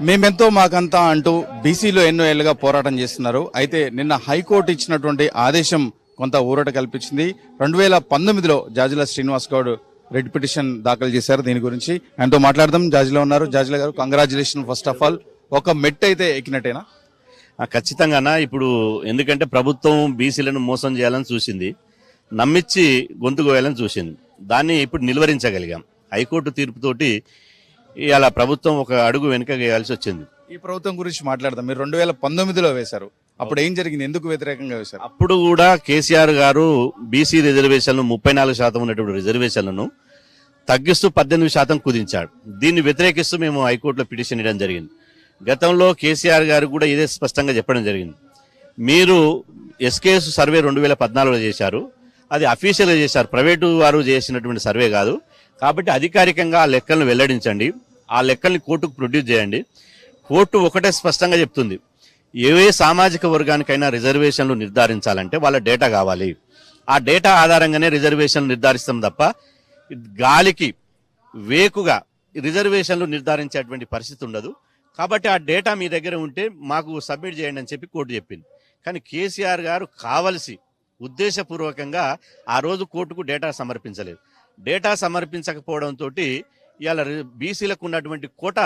మేమెంతో మాకంతా అంటూ బీసీలో ఎన్నో ఏళ్ళుగా పోరాటం చేస్తున్నారు. అయితే నిన్న హైకోర్టు ఇచ్చినటువంటి ఆదేశం కొంత ఊరట కల్పించింది. రెండు వేల పంతొమ్మిదిలో జాజిల శ్రీనివాస్ గౌడ్ రెడ్ పిటిషన్ దాఖలు చేశారు దీని గురించి. ఆయనతో మాట్లాడదాం. జాజిలో ఉన్నారు. జాజిల గారు కంగ్రాచులేషన్ ఫస్ట్ ఆఫ్ ఆల్ ఒక మెట్ అయితే ఎక్కినట్టేనా? ఖచ్చితంగానా ఇప్పుడు ఎందుకంటే ప్రభుత్వం బీసీలను మోసం చేయాలని చూసింది. నమ్మిచ్చి గొంతు కోయాలని చూసింది. దాన్ని ఇప్పుడు నిలువరించగలిగాం. హైకోర్టు తీర్పుతోటి ఇవాళ ప్రభుత్వం ఒక అడుగు వెనుక వేయాల్సి వచ్చింది. ఈ ప్రభుత్వం గురించి మాట్లాడదాం. మీరు రెండు వేల పంతొమ్మిదిలో వేశారు. అప్పుడు ఏం జరిగింది? ఎందుకు వ్యతిరేకంగా వేశారు? అప్పుడు కూడా కేసీఆర్ గారు బీసీ రిజర్వేషన్లు ముప్పై నాలుగు శాతం ఉన్నటువంటి రిజర్వేషన్లను తగ్గిస్తూ పద్దెనిమిది శాతం కుదించాడు. దీన్ని వ్యతిరేకిస్తూ మేము హైకోర్టులో పిటిషన్ ఇవ్వడం జరిగింది. గతంలో కేసీఆర్ గారు కూడా ఇదే స్పష్టంగా చెప్పడం జరిగింది. మీరు ఎస్కేఎస్ సర్వే రెండు వేల పద్నాలుగులో చేశారు. అది అఫీషియల్గా చేశారు. ప్రైవేటు వారు చేసినటువంటి సర్వే కాదు. కాబట్టి అధికారికంగా ఆ లెక్కలను వెల్లడించండి. ఆ లెక్కల్ని కోర్టుకు ప్రొడ్యూస్ చేయండి. కోర్టు ఒకటే స్పష్టంగా చెప్తుంది. ఏ సామాజిక వర్గానికైనా రిజర్వేషన్లు నిర్ధారించాలంటే వాళ్ళ డేటా కావాలి. ఆ డేటా ఆధారంగానే రిజర్వేషన్లు నిర్ధారిస్తాం తప్ప గాలికి వేకుగా రిజర్వేషన్లు నిర్ధారించేటువంటి పరిస్థితి ఉండదు. కాబట్టి ఆ డేటా మీ దగ్గర ఉంటే మాకు సబ్మిట్ చేయండి అని చెప్పి కోర్టు చెప్పింది. కానీ కేసీఆర్ గారు కావలసి ఉద్దేశపూర్వకంగా ఆ రోజు కోర్టుకు డేటా సమర్పించలేదు. డేటా సమర్పించకపోవడంతో ఇవాళ బీసీలకు ఉన్నటువంటి కోట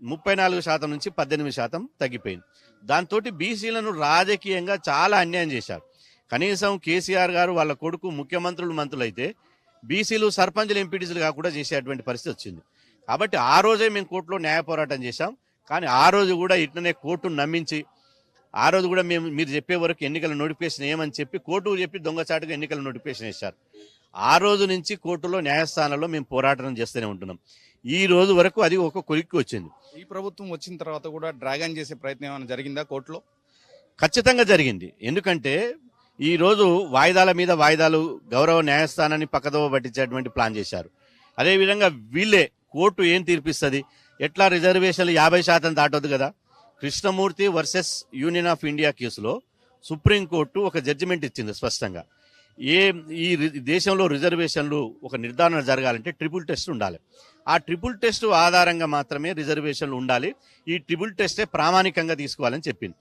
ముప్పై నాలుగు శాతం నుంచి పద్దెనిమిది శాతం తగ్గిపోయింది. దాంతో బీసీలను రాజకీయంగా చాలా అన్యాయం చేశారు. కనీసం కేసీఆర్ గారు వాళ్ళ కొడుకు ముఖ్యమంత్రులు మంత్రులు అయితే బీసీలు సర్పంచులు ఎంపీటీసీలు కాకుండా చేసేటువంటి పరిస్థితి వచ్చింది. కాబట్టి ఆ రోజే మేము కోర్టులో న్యాయ పోరాటం చేశాం. కానీ ఆ రోజు కూడా ఇట్లనే కోర్టును నమ్మించి ఆ రోజు కూడా మేము మీరు చెప్పే వరకు ఎన్నికల నోటిఫికేషన్ ఏమని చెప్పి కోర్టు చెప్పి దొంగచాటుగా ఎన్నికల నోటిఫికేషన్ వేశారు. ఆ రోజు నుంచి కోర్టులో న్యాయస్థానంలో మేము పోరాటం చేస్తూనే ఉంటున్నాం. ఈ రోజు వరకు అది ఒక కొలిక్కి వచ్చింది. ఈ ప్రభుత్వం వచ్చిన తర్వాత కూడా డ్రాగన్ చేసే ప్రయత్నం ఏమైనా జరిగిందా కోర్టులో? ఖచ్చితంగా జరిగింది. ఎందుకంటే ఈ రోజు వాయిదాల మీద వాయిదాలు గౌరవ న్యాయస్థానాన్ని పక్కదోవ పట్టించేటువంటి ప్లాన్ చేశారు. అదేవిధంగా వీళ్ళే కోర్టు ఏం తీర్పిస్తుంది? ఎట్లా రిజర్వేషన్లు యాభై శాతం దాటొద్దు కదా? Krishnamurthy versus union of India కేసులో సుప్రీంకోర్టు ఒక జడ్జిమెంట్ ఇచ్చింది స్పష్టంగా. ఏ ఈ రి- దేశంలో రిజర్వేషన్లు ఒక నిర్ధారణ జరగాలంటే ట్రిపుల్ టెస్ట్ ఉండాలి. ఆ ట్రిపుల్ టెస్ట్ ఆధారంగా మాత్రమే రిజర్వేషన్లు ఉండాలి. ఈ ట్రిపుల్ టెస్టే ప్రామాణికంగా తీసుకోవాలని చెప్పింది.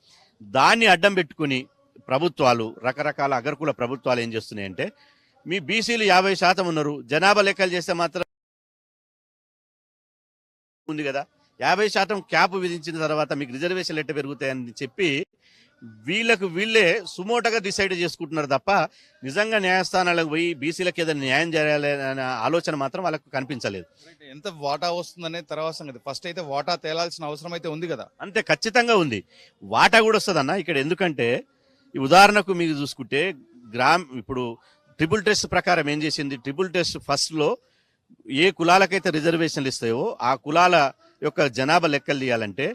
దాన్ని అడ్డం పెట్టుకుని ప్రభుత్వాలు రకరకాల అగర్కుల ప్రభుత్వాలు ఏం చేస్తున్నాయంటే మీ బీసీలు యాభై శాతం ఉన్నారు జనాభా లెక్కలు చేస్తే మాత్రం ఉంది కదా. యాభై శాతం క్యాప్ విధించిన తర్వాత మీకు రిజర్వేషన్లు ఎట్ట పెరుగుతాయని చెప్పి వీళ్ళకు వీళ్ళే సుమోటగా డిసైడ్ చేసుకుంటున్నారు తప్ప నిజంగా న్యాయస్థానాలకు పోయి బీసీలకు ఏదైనా న్యాయం చేయాలి అనే ఆలోచన మాత్రం వాళ్ళకు కనిపించలేదు. ఎంత వాటా వస్తుందనే తర్వాత సంగతి. ఫస్ట్ అయితే వాటా తేలాల్సిన అవసరం అయితే ఉంది కదా. అంతే ఖచ్చితంగా ఉంది. వాటా కూడా వస్తుందన్న ఇక్కడ ఎందుకంటే ఈ ఉదాహరణకు మీకు చూసుకుంటే గ్రామ్ ఇప్పుడు ట్రిపుల్ టెస్ట్ ప్రకారం ఏం చేసింది? ట్రిపుల్ టెస్ట్ ఫస్ట్లో ఏ కులాలకైతే రిజర్వేషన్లు ఇస్తాయో ఆ కులాల యొక్క జనాభా లెక్కలు తీయాలంటే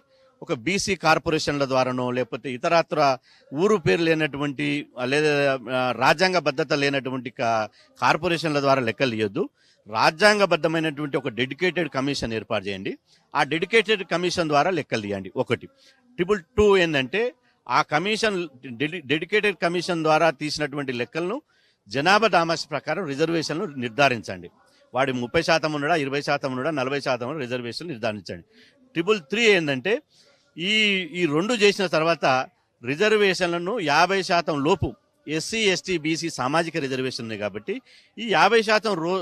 ఒక బీసీ కార్పొరేషన్ల ద్వారానో లేకపోతే ఇతరత్ర ఊరు పేరు లేనటువంటి లేదా రాజ్యాంగ భద్రత లేనటువంటి కా- కార్పొరేషన్ల ద్వారా లెక్కలు ఇవ్వద్దు రాజ్యాంగబద్ధమైనటువంటి ఒక డెడికేటెడ్ కమిషన్ ఏర్పాటు చేయండి. ఆ డెడికేటెడ్ కమిషన్ ద్వారా లెక్కలు తీయండి ఒకటి. ట్రిపుల్ టూ ఏంటంటే ఆ కమిషన్ డెడికేటెడ్ కమిషన్ ద్వారా తీసినటువంటి లెక్కలను జనాభా దామాష ప్రకారం రిజర్వేషన్లు నిర్ధారించండి. వాడి ముప్పై శాతం ఉన్నాడా ఇరవై శాతం ఉన్నాడా నలభై శాతం రిజర్వేషన్లు రిజర్వేషన్ నిర్ధారించండి. ట్రిపుల్ త్రీ ఏంటంటే ఈ ఈ రెండు చేసిన తర్వాత రిజర్వేషన్లను యాభై శాతం లోపు ఎస్సీ ఎస్టీ బీసీ సామాజిక రిజర్వేషన్ కాబట్టి ఈ యాభై శాతం రో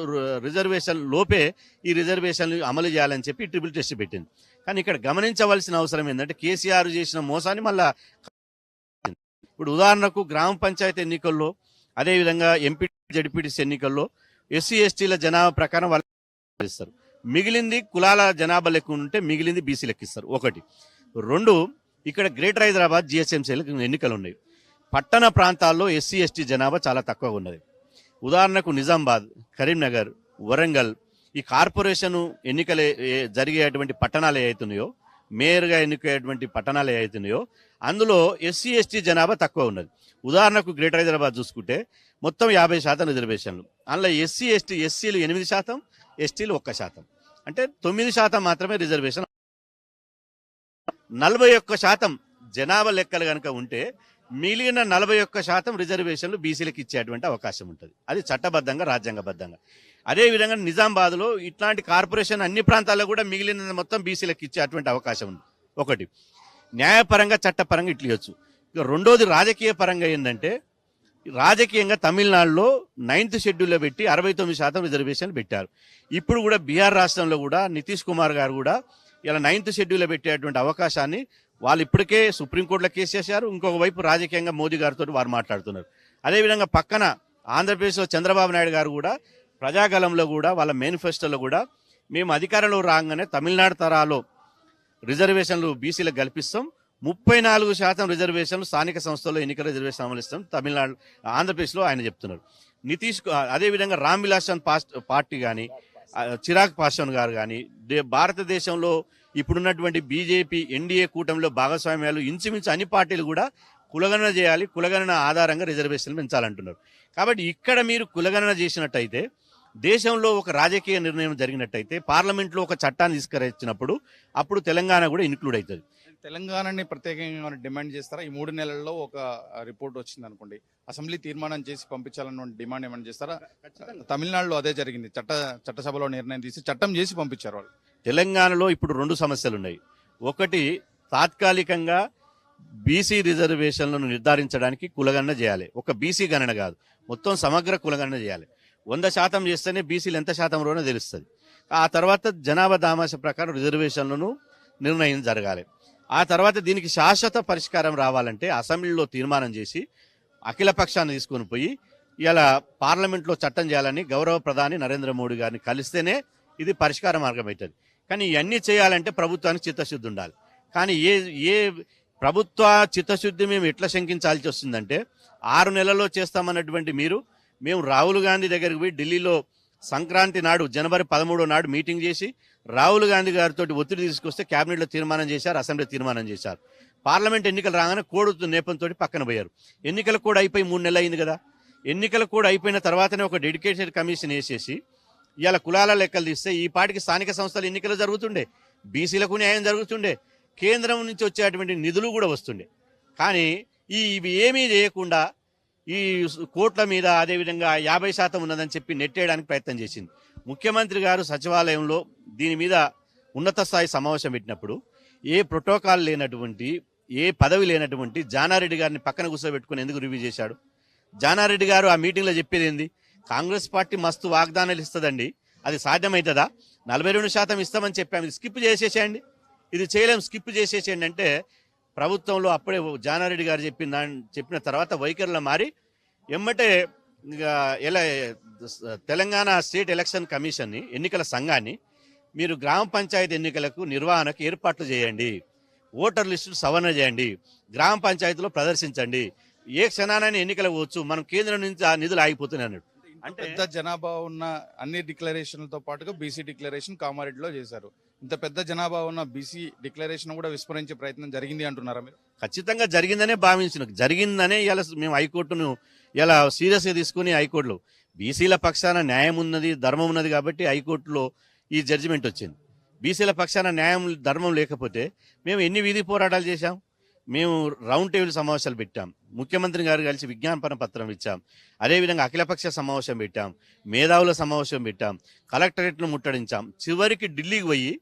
రిజర్వేషన్ లోపే ఈ రిజర్వేషన్లు అమలు చేయాలని చెప్పి ట్రిపుల్ టెస్ట్ పెట్టింది. కానీ ఇక్కడ గమనించవలసిన అవసరం ఏంటంటే కేసీఆర్ చేసిన మోసాన్ని మళ్ళా ఇప్పుడు ఉదాహరణకు గ్రామ పంచాయతీ ఎన్నికల్లో అదేవిధంగా ఎంపీ జడ్పీటీసీ ఎన్నికల్లో ఎస్సీ ఎస్టీల జనాభా ప్రకారం వాళ్ళు మిగిలింది కులాల జనాభా లెక్క ఉంటే మిగిలింది బీసీ లెక్కిస్తారు ఒకటి. రెండు ఇక్కడ గ్రేటర్ హైదరాబాద్ జిహెచ్ఎంసీలకు ఎన్నికలు ఉన్నాయి పట్టణ ప్రాంతాల్లో ఎస్సీ ఎస్టీ జనాభా చాలా తక్కువగా ఉన్నది. ఉదాహరణకు నిజామాబాద్ కరీంనగర్ వరంగల్ ఈ కార్పొరేషన్ ఎన్నికలు జరిగేటువంటి పట్టణాలు ఏవైతున్నాయో మేయర్గా ఎన్నికయ్యేటువంటి పట్టణాలు ఏవైతున్నాయో అందులో ఎస్సీ ఎస్టీ జనాభా తక్కువ ఉన్నది. ఉదాహరణకు గ్రేటర్ హైదరాబాద్ చూసుకుంటే మొత్తం యాభై శాతం రిజర్వేషన్లు. అందులో ఎస్సీ ఎస్టీ ఎస్సీలు ఎనిమిది శాతం ఎస్టీలు ఒక్క శాతం. అంటే తొమ్మిది శాతం మాత్రమే రిజర్వేషన్. నలభై ఒక్క శాతం జనాభా లెక్కలు కనుక ఉంటే మిగిలిన నలభై ఒక్క శాతం రిజర్వేషన్లు బీసీలకు ఇచ్చేటువంటి అవకాశం ఉంటుంది. అది చట్టబద్ధంగా రాజ్యాంగబద్ధంగా. అదేవిధంగా నిజామాబాద్లో ఇట్లాంటి కార్పొరేషన్ అన్ని ప్రాంతాల్లో కూడా మిగిలిన మొత్తం బీసీలకు ఇచ్చేటువంటి అవకాశం ఉంది. ఒకటి న్యాయపరంగా చట్టపరంగా ఇట్లు ఇవ్వచ్చు. ఇక రెండోది రాజకీయ పరంగా ఏంటంటే రాజకీయంగా తమిళనాడులో నైన్త్ షెడ్యూల్లో పెట్టి అరవై తొమ్మిది శాతం రిజర్వేషన్ పెట్టారు. ఇప్పుడు కూడా బీహార్ రాష్ట్రంలో కూడా నితీష్ కుమార్ గారు కూడా ఇలా నైన్త్ షెడ్యూల్లో పెట్టేటువంటి అవకాశాన్ని వాళ్ళు ఇప్పటికే సుప్రీంకోర్టులో కేసు చేశారు. ఇంకొక వైపు రాజకీయంగా మోదీ గారితో వారు మాట్లాడుతున్నారు. అదేవిధంగా పక్కన ఆంధ్రప్రదేశ్లో చంద్రబాబు నాయుడు గారు కూడా ప్రజాగలంలో కూడా వాళ్ళ మేనిఫెస్టోలో కూడా మేము అధికారంలో రాగానే తమిళనాడు తరాలో రిజర్వేషన్లు బీసీలకు కల్పిస్తాం. ముప్పై నాలుగు శాతం రిజర్వేషన్లు స్థానిక సంస్థల్లో ఎన్నికల రిజర్వేషన్ అమలిస్తాం తమిళనాడు ఆంధ్రప్రదేశ్లో ఆయన చెప్తున్నారు. నితీష్ కు- అదేవిధంగా రామ్ విలాసన్ పాస్- పార్టీ కానీ చిరాగ్ పాస్వాన్ గారు కానీ దే- భారతదేశంలో ఇప్పుడున్నటువంటి బీజేపీ ఎన్డీఏ కూటమిలో భాగస్వామ్యాలు ఇంచుమించు అన్ని పార్టీలు కూడా కులగణన చేయాలి. కులగణన ఆధారంగా రిజర్వేషన్లు పెంచాలంటున్నారు. కాబట్టి ఇక్కడ మీరు కులగణన చేసినట్టయితే దేశంలో ఒక రాజకీయ నిర్ణయం జరిగినట్టయితే పార్లమెంట్లో ఒక చట్టాన్ని తీసుకురచ్చినప్పుడు అప్పుడు తెలంగాణ కూడా ఇన్క్లూడ్ అవుతుంది. తెలంగాణని ప్రత్యేకంగా డిమాండ్ చేస్తారా? ఈ మూడు నెలల్లో ఒక రిపోర్ట్ వచ్చింది అనుకోండి అసెంబ్లీ తీర్మానం చేసి పంపించాలన్న డిమాండ్ ఏమైనా చేస్తారా? తమిళనాడులో అదే జరిగింది. చట్ట చట్టసభలో నిర్ణయం తీసి చట్టం చేసి పంపించారు వాళ్ళు. తెలంగాణలో ఇప్పుడు రెండు సమస్యలు ఉన్నాయి ఒకటి తాత్కాలికంగా బీసీ రిజర్వేషన్లను నిర్ధారించడానికి కులగణన చేయాలి. ఒక బీసీ గణన కాదు. మొత్తం సమగ్ర కులగణన చేయాలి. వంద శాతం చేస్తేనే బీసీలు ఎంత శాతంలోనో తెలుస్తుంది. ఆ తర్వాత జనాభా దామాష ప్రకారం రిజర్వేషన్లను నిర్ణయం జరగాలి. ఆ తర్వాత దీనికి శాశ్వత పరిష్కారం రావాలంటే అసెంబ్లీలో తీర్మానం చేసి అఖిల పక్షాన్ని తీసుకొని పోయి ఇలా పార్లమెంట్లో చట్టం చేయాలని గౌరవ ప్రధాని నరేంద్ర మోడీ గారిని కలిస్తేనే ఇది పరిష్కార మార్గం అవుతుంది. కానీ ఇవన్నీ చేయాలంటే ప్రభుత్వానికి చిత్తశుద్ధి ఉండాలి. కానీ ఏ ఏ ప్రభుత్వ చిత్తశుద్ధి మేము ఎట్లా శంకించాల్సి వస్తుందంటే ఆరు నెలల్లో చేస్తామన్నటువంటి మీరు మేము రాహుల్ గాంధీ దగ్గరికి పోయి ఢిల్లీలో సంక్రాంతి నాడు జనవరి పదమూడో నాడు మీటింగ్ చేసి రాహుల్ గాంధీ గారితో ఒత్తిడి తీసుకొస్తే క్యాబినెట్లో తీర్మానం చేశారు అసెంబ్లీ తీర్మానం చేశారు. పార్లమెంట్ ఎన్నికలు రాగానే కోడుతు నేపంతో పక్కన పోయారు. ఎన్నికలు కూడా అయిపోయి మూడు నెలలు అయింది కదా. ఎన్నికలు కూడా అయిపోయిన తర్వాతనే ఒక డెడికేటెడ్ కమిషన్ వేసేసి ఇవాళ కులాల లెక్కలు తీస్తే ఈ పాటికి స్థానిక సంస్థల ఎన్నికలు జరుగుతుండే బీసీలకు న్యాయం జరుగుతుండే కేంద్రం నుంచి వచ్చేటువంటి నిధులు కూడా వస్తుండే. కానీ ఈ ఇవి ఏమీ చేయకుండా ఈ కోట్ల మీద అదేవిధంగా యాభై శాతం ఉన్నదని చెప్పి నెట్టేయడానికి ప్రయత్నం చేసింది. ముఖ్యమంత్రి గారు సచివాలయంలో దీని మీద ఉన్నత స్థాయి సమావేశం పెట్టినప్పుడు ఏ ప్రోటోకాల్ లేనటువంటి ఏ పదవి లేనటువంటి జానారెడ్డి గారిని పక్కన కూర్చోబెట్టుకుని ఎందుకు రివ్యూ చేశాడు? జానారెడ్డి గారు ఆ మీటింగ్లో చెప్పేది ఏంది? కాంగ్రెస్ పార్టీ మస్తు వాగ్దానాలు ఇస్తుందండి. అది సాధ్యమవుతుందా నలభై రెండు శాతం ఇస్తామని చెప్పాము. ఇది స్కిప్ చేసేసేయండి. ఇది చేయలేం. స్కిప్ చేసేసేయండి అంటే ప్రభుత్వంలో అప్పుడే జానారెడ్డి గారు చెప్పిన దాని చెప్పిన తర్వాత వైఖరిలో మారి ఎమ్మటే ఇక ఎలా తెలంగాణ స్టేట్ ఎలక్షన్ కమిషన్ని ఎన్నికల సంఘాన్ని మీరు గ్రామ పంచాయతీ ఎన్నికలకు నిర్వహణకు ఏర్పాట్లు చేయండి. ఓటర్ లిస్టు సవరణ చేయండి. గ్రామ పంచాయతీలో ప్రదర్శించండి. ఏ క్షణాన్ని ఎన్నికలు పోవచ్చు మనం కేంద్రం నుంచి ఆ నిధులు ఆగిపోతున్నాయి అన్నాడు. అంటే పెద్ద జనాభా ఉన్న అన్ని డిక్లరేషన్లతో పాటుగా బీసీ డిక్లరేషన్ కామారెడ్డిలో చేశారు. ఇంత పెద్ద జనాభా ఉన్న బీసీ డిక్లరేషన్ కూడా విస్మరించే ప్రయత్నం జరిగింది అంటున్నారా మీరు? ఖచ్చితంగా జరిగిందనే భావించిన జరిగిందనే ఇలా మేము హైకోర్టును ఇలా సీరియస్గా తీసుకుని హైకోర్టులో బీసీల పక్షాన న్యాయం ఉన్నది ధర్మం ఉన్నది కాబట్టి హైకోర్టులో ఈ జడ్జిమెంట్ వచ్చింది. బీసీల పక్షాన న్యాయం ధర్మం లేకపోతే మేము ఎన్ని వీధి పోరాటాలు చేశాం? మేము రౌండ్ టేబుల్ సమావేశాలు పెట్టాం. ముఖ్యమంత్రి గారు కలిసి విజ్ఞాపన పత్రం ఇచ్చాం. అదేవిధంగా అఖిలపక్ష సమావేశం పెట్టాం. మేధావుల సమావేశం పెట్టాం. కలెక్టరేట్ను ముట్టడించాం. చివరికి ఢిల్లీకి పోయి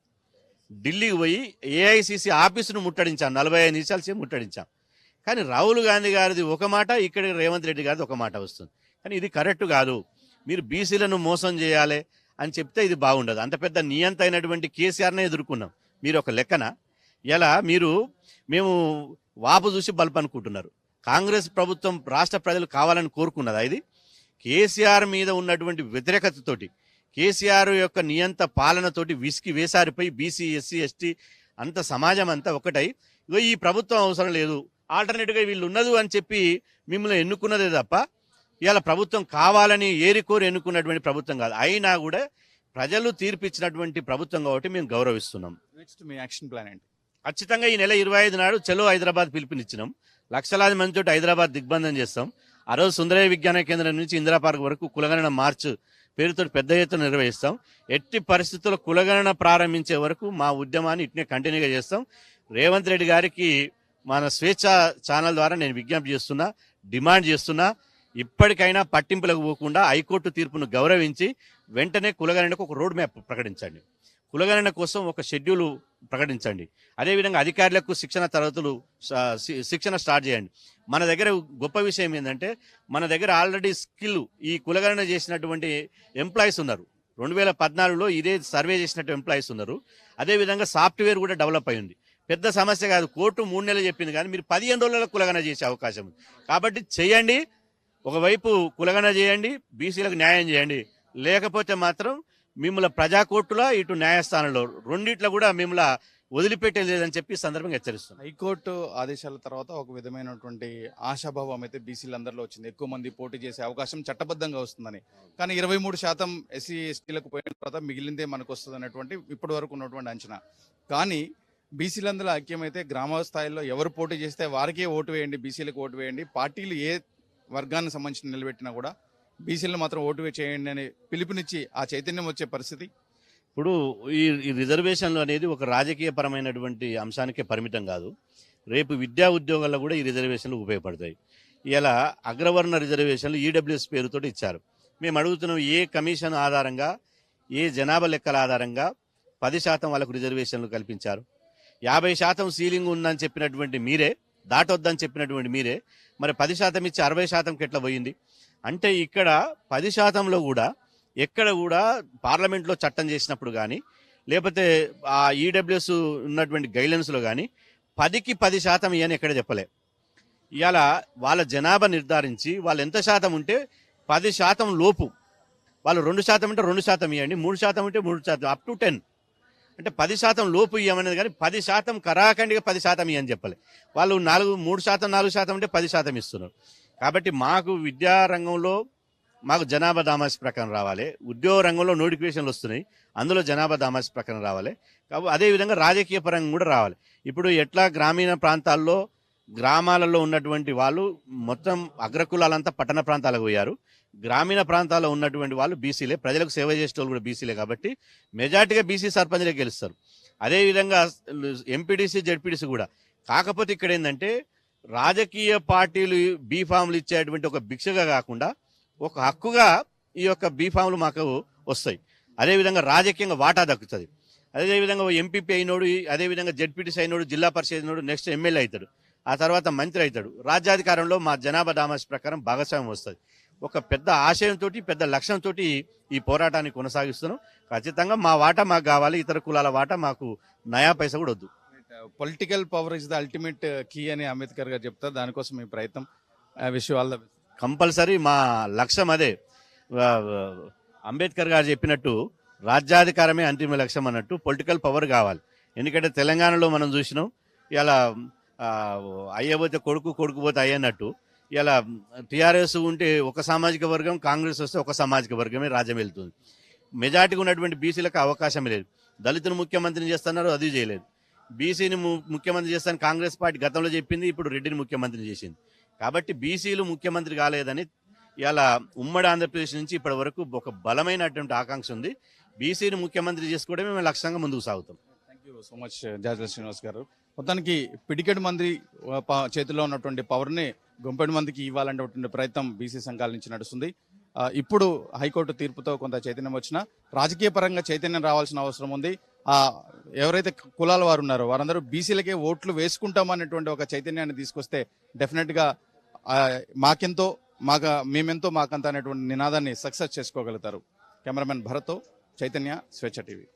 ఢిల్లీకి పోయి ఏఐసిసి ఆఫీసును ముట్టడించాం. నలభై ఐదు నిమిషాలు సేపు ముట్టడించాం. కానీ రాహుల్ గాంధీ గారిది ఒక మాట ఇక్కడ రేవంత్ రెడ్డి గారిది ఒక మాట వస్తుంది. కానీ ఇది కరెక్ట్ కాదు. మీరు బీసీలను మోసం చేయాలి అని చెప్తే ఇది బాగుండదు. అంత పెద్ద నియంత అయినటువంటి కేసీఆర్నే ఎదుర్కొన్నాం. మీరు ఒక లెక్కన. ఎలా? మీరు మేము వాపు చూసి బల్బ్ అనుకుంటున్నారు. కాంగ్రెస్ ప్రభుత్వం రాష్ట్ర ప్రజలు కావాలని కోరుకున్నదా ఇది? కేసీఆర్ మీద ఉన్నటువంటి వ్యతిరేకతతోటి కేసీఆర్ యొక్క నియంత పాలనతోటి విసికి వేసారిపోయి బీసీ ఎస్సీ ఎస్టీ అంత సమాజం అంతా ఒకటై ఇగో ఈ ప్రభుత్వం అవసరం లేదు. ఆల్టర్నేట్గా వీళ్ళు ఉన్నది అని చెప్పి మిమ్మల్ని ఎన్నుకున్నదే తప్ప ఇవాళ ప్రభుత్వం కావాలని ఏరికోరి ఎన్నుకున్నటువంటి ప్రభుత్వం కాదు. అయినా కూడా ప్రజలు తీర్పిచ్చినటువంటి ప్రభుత్వం కాబట్టి మేము గౌరవిస్తున్నాం. నెక్స్ట్ మీ యాక్షన్ ప్లాన్ ఏంటి? ఖచ్చితంగా ఈ నెల ఇరవై ఐదు నాడు చలో హైదరాబాద్ పిలుపునిచ్చినాం. లక్షలాది మందితో హైదరాబాద్ దిగ్బంధం చేస్తాం. ఆ రోజు సుందరయ్య విజ్ఞాన కేంద్రం నుంచి ఇందిరా పార్క్ వరకు కులగణన మార్చ్ పేరుతో పెద్ద ఎత్తున నిర్వహిస్తాం. ఎట్టి పరిస్థితుల్లో కులగణన ప్రారంభించే వరకు మా ఉద్యమాన్ని ఇట్నే కంటిన్యూగా చేస్తాం. రేవంత్ రెడ్డి గారికి మన స్వేచ్ఛ ఛానల్ ద్వారా నేను విజ్ఞప్తి చేస్తున్నా డిమాండ్ చేస్తున్నా ఇప్పటికైనా పట్టింపులకు పోకుండా హైకోర్టు తీర్పును గౌరవించి వెంటనే కులగణనకు ఒక రోడ్ మ్యాప్ ప్రకటించండి. కులగణన కోసం ఒక షెడ్యూల్ ప్రకటించండి. అదేవిధంగా అధికారులకు శిక్షణ తరగతులు శిక్షణ స్టార్ట్ చేయండి. మన దగ్గర గొప్ప విషయం ఏంటంటే మన దగ్గర ఆల్రెడీ స్కిల్ ఈ కులగణన చేసినటువంటి ఎంప్లాయీస్ ఉన్నారు. రెండు వేల పద్నాలుగులో ఇదే సర్వే చేసినట్టు ఎంప్లాయీస్ ఉన్నారు. అదేవిధంగా సాఫ్ట్వేర్ కూడా డెవలప్ అయింది పెద్ద సమస్య కాదు కోర్టు మూడు నెలలు చెప్పింది కానీ మీరు పదిహేను రోజుల కులగణన చేసే అవకాశం ఉంది. కాబట్టి చేయండి ఒకవైపు కులగణన చేయండి బీసీలకు న్యాయం చేయండి. లేకపోతే మాత్రం మిమ్మల్ని ప్రజా కోర్టులో ఇటు న్యాయస్థానంలో రెండిట్లో కూడా మిమ్మల్ని వదిలిపెట్టే లేదని చెప్పి సందర్భంగా హెచ్చరిస్తున్నాను హైకోర్టు ఆదేశాల తర్వాత ఒక విధమైనటువంటి ఆశాభావం అయితే బీసీలందరిలో వచ్చింది. ఎక్కువ మంది పోటీ చేసే అవకాశం చట్టబద్ధంగా వస్తుందని. కానీ ఇరవై మూడు శాతం ఎస్సీ ఎస్టీలకు పోయిన తర్వాత మిగిలిందే మనకు వస్తుంది అనేటువంటి ఇప్పటి వరకు ఉన్నటువంటి అంచనా. కానీ బీసీలందరూ ఐక్యమైతే గ్రామ స్థాయిలో ఎవరు పోటీ చేస్తే వారికే ఓటు వేయండి బీసీలకు ఓటు వేయండి. పార్టీలు ఏ వర్గానికి సంబంధించి నిలబెట్టినా కూడా బీసీలను మాత్రం ఓటు వే- చేయండి అని పిలుపునిచ్చి ఆ చైతన్యం వచ్చే పరిస్థితి. ఇప్పుడు ఈ రిజర్వేషన్లు అనేది ఒక రాజకీయ పరమైనటువంటి అంశానికే పరిమితం కాదు. రేపు విద్యా ఉద్యోగాల్లో కూడా ఈ రిజర్వేషన్లు ఉపయోగపడతాయి. ఇలా అగ్రవర్ణ రిజర్వేషన్లు ఈడబ్ల్యూఎస్ పేరుతో ఇచ్చారు. మేము అడుగుతున్నాం ఏ కమిషన్ ఆధారంగా ఏ జనాభా లెక్కల ఆధారంగా పది శాతం వాళ్ళకు రిజర్వేషన్లు కల్పించారు? యాభై శాతం సీలింగ్ ఉందని చెప్పినటువంటి మీరే దాటొద్దని చెప్పినటువంటి మీరే మరి పది శాతం ఇచ్చి అరవై శాతంకి ఎట్లా పోయింది? అంటే ఇక్కడ పది శాతంలో కూడా ఎక్కడ కూడా పార్లమెంట్లో చట్టం చేసినప్పుడు కానీ లేకపోతే ఆ ఈడబ్ల్యూఎస్ ఉన్నటువంటి గైడ్లైన్స్లో కానీ పదికి పది శాతం ఇవని ఎక్కడ చెప్పలే. ఇవాళ వాళ్ళ జనాభా నిర్ధారించి వాళ్ళు ఎంత శాతం ఉంటే పది శాతం లోపు. వాళ్ళు రెండు శాతం అంటే రెండు శాతం ఇవ్వండి మూడు శాతం ఉంటే మూడు శాతం అప్ టు టెన్ అంటే పది శాతం లోపు ఇవ్వమనేది కానీ పది శాతం కరాఖండిగా పది శాతం ఇవ్వని చెప్పలే. వాళ్ళు నాలుగు మూడు శాతం నాలుగు శాతం అంటే పది శాతం ఇస్తున్నారు. కాబట్టి మాకు విద్యా రంగంలో మాకు జనాభా దామాసి ప్రకారం రావాలి. ఉద్యోగ రంగంలో నోటిఫికేషన్లు వస్తున్నాయి. అందులో జనాభా దామాసి ప్రకారం రావాలి. కాబట్టి అదేవిధంగా రాజకీయ పరంగా కూడా రావాలి. ఇప్పుడు ఎట్లా గ్రామీణ ప్రాంతాల్లో గ్రామాలలో ఉన్నటువంటి వాళ్ళు మొత్తం అగ్రకులాలంతా పట్టణ ప్రాంతాలకు పోయారు. గ్రామీణ ప్రాంతాల్లో ఉన్నటువంటి వాళ్ళు బీసీలే. ప్రజలకు సేవ చేసే వాళ్ళు కూడా బీసీలే కాబట్టి మెజార్టీగా బీసీ సర్పంచ్లే గెలుస్తారు. అదేవిధంగా ఎంపీడీసీ జెడ్పీడీసీ కూడా. కాకపోతే ఇక్కడ ఏంటంటే రాజకీయ పార్టీలు బీఫామ్లు ఇచ్చేటువంటి ఒక భిక్షగా కాకుండా ఒక హక్కుగా ఈ యొక్క బీఫామ్లు మాకు వస్తాయి. అదేవిధంగా రాజకీయంగా వాటా దక్కుతుంది. అదేవిధంగా ఎంపీపీ అయినోడు అదేవిధంగా జెడ్పీటీసీ అయినోడు జిల్లా పరిషత్ అయినోడు నెక్స్ట్ ఎమ్మెల్యే అవుతాడు. ఆ తర్వాత మంత్రి అవుతాడు. రాజ్యాధికారంలో మా జనాభా దామాస్ ప్రకారం భాగస్వామ్యం వస్తుంది. ఒక పెద్ద ఆశయంతో పెద్ద లక్ష్యంతో ఈ పోరాటాన్ని కొనసాగిస్తున్నాం. ఖచ్చితంగా మా వాటా మాకు కావాలి ఇతర కులాల వాటా మాకు నయా పైసా కూడా వద్దు. Political power is the ultimate key అని అంబేద్కర్ గారు చెప్తారు. దానికోసం మీ ప్రయత్నం. విష్ ఆల్ ద కంపల్సరీ మా లక్ష్యం అదే. అంబేద్కర్ గారు చెప్పినట్టు రాజ్యాధికారమే అంతిమ లక్ష్యం అన్నట్టు పొలిటికల్ పవర్ కావాలి. ఎందుకంటే తెలంగాణలో మనం చూసినాం ఇలా అయ్యబోతే కొడుకు కొడుకు పోతే అయ్యన్నట్టు ఇలా టీఆర్ఎస్ ఉంటే ఒక సామాజిక వర్గం కాంగ్రెస్ వస్తే ఒక సామాజిక వర్గమే రాజ్యం వెళ్తుంది. మెజార్టీగా ఉన్నటువంటి బీసీలకు అవకాశం లేదు. దళితులు ముఖ్యమంత్రిని చేస్తున్నారు అది చేయలేదు. బీసీని ముఖ్యమంత్రి చేస్తాను కాంగ్రెస్ పార్టీ గతంలో చెప్పింది ఇప్పుడు రెడ్డిని ముఖ్యమంత్రిని చేసింది. కాబట్టి బీసీలు ముఖ్యమంత్రి కాలేదని ఇలా ఉమ్మడి ఆంధ్రప్రదేశ్ నుంచి ఇప్పటి వరకు ఒక బలమైనటువంటి ఆకాంక్ష ఉంది. బీసీని ముఖ్యమంత్రి చేసుకోవడమే మేము లక్ష్యంగా ముందుకు సాగుతాం. Thank you so much Jajula Srinivas garu. మొత్తానికి పిడికెడు మంత్రి ప- చేతిలో ఉన్నటువంటి పవర్ని గుంపెడు మందికి ఇవ్వాలనేటువంటి ప్రయత్నం బీసీ సంఘాల నుంచి నడుస్తుంది. ఇప్పుడు హైకోర్టు తీర్పుతో కొంత చైతన్యం వచ్చినా రాజకీయ పరంగా చైతన్యం రావాల్సిన అవసరం ఉంది. ఆ ఎవరైతే కులాల వారు ఉన్నారో వారందరూ బీసీలకే ఓట్లు వేసుకుంటామనేటువంటి ఒక చైతన్యాన్ని తీసుకొస్తే డెఫినెట్గా మాకెంతో మాక మేమెంతో మాకంత అనేటువంటి నినాదాన్ని సక్సెస్ చేసుకోగలుగుతారు. కెమెరామెన్ భరత్ చైతన్య స్వేచ్ఛ టీవీ.